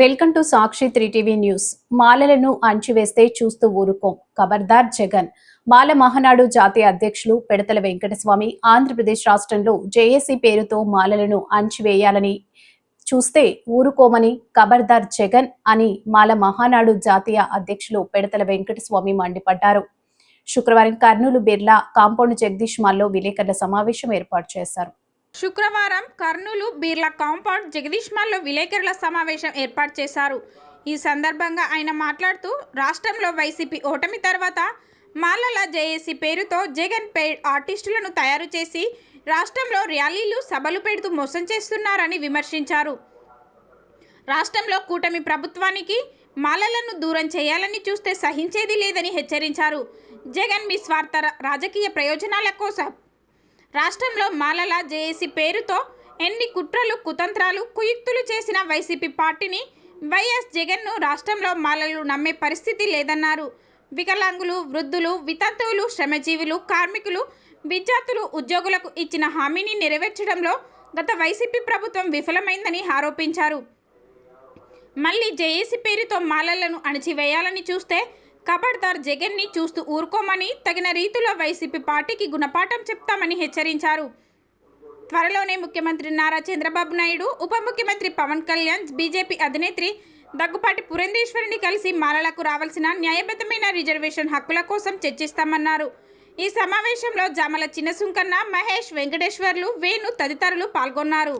Welcome to Sakshi three TV news. మాలలను అంచివేస్తే చూస్తూ ఊరుకోం. ఖబర్దార్ జగన్. మాల మహానాడు జాతీయ అధ్యక్షులు పెడతల వెంకటస్వామి ఆంధ్రప్రదేశ్ రాష్ట్రంలో జేఏసీ పేరుతో మాలలను అంచివేయాలని చూస్తే ఊరుకోమని ఖబర్దార్ జగన్ అని మాల మహానాడు జాతీయ అధ్యక్షులు పెడతల వెంకటస్వామి మండిపడ్డారు. శుక్రవారం కర్నూలు బిర్లా కాంపౌండ్ జగదీష్ మాల్లో విలేకరుల సమావేశం ఏర్పాటు చేశారు. శుక్రవారం కర్నూలు బిర్లా కాంపౌండ్ జగదీష్ మాల్లో విలేకరుల సమావేశం ఏర్పాటు చేశారు. ఈ సందర్భంగా ఆయన మాట్లాడుతూ రాష్ట్రంలో వైసీపీ ఓటమి తర్వాత మాలల జేఏసీ పేరుతో జగన్ పెయిడ్ ఆర్టిస్టులను తయారు చేసి రాష్ట్రంలో ర్యాలీలు సభలు పెడుతూ మోసం చేస్తున్నారని విమర్శించారు. రాష్ట్రంలో కూటమి ప్రభుత్వానికి మాలలను దూరం చేయాలని చూస్తే సహించేది లేదని హెచ్చరించారు. జగన్ మీ స్వార్థ రాజకీయ ప్రయోజనాల కోసం రాష్ట్రంలో మాలల జేఏసీ పేరుతో ఎన్ని కుట్రలు కుతంత్రాలు కుయుక్తులు చేసిన వైసీపీ పార్టీని వైఎస్ జగన్ను రాష్ట్రంలో మాలలు నమ్మే పరిస్థితి లేదన్నారు. వికలాంగులు వృద్ధులు వితంతువులు శ్రమజీవులు కార్మికులు విద్యార్థులు ఉద్యోగులకు ఇచ్చిన హామీని నెరవేర్చడంలో గత వైసీపీ ప్రభుత్వం విఫలమైందని ఆరోపించారు. మళ్ళీ జేఏసీ పేరుతో మాలలను అణచివేయాలని చూస్తే కబడ్దార్ జగన్ని చూస్తూ ఊరుకోమని తగిన రీతిలో వైసీపీ పార్టీకి గుణపాఠం చెప్తామని హెచ్చరించారు. త్వరలోనే ముఖ్యమంత్రి నారా చంద్రబాబు నాయుడు ఉప ముఖ్యమంత్రి పవన్ కళ్యాణ్ బీజేపీ అధినేత్రి దగ్గుపాటి పురంధేశ్వరిని కలిసి మాలలకు రావాల్సిన న్యాయబద్ధమైన రిజర్వేషన్ హక్కుల కోసం చర్చిస్తామన్నారు. ఈ సమావేశంలో జామల చిన్నసుంకన్న మహేష్ వెంకటేశ్వర్లు వేణు తదితరులు పాల్గొన్నారు.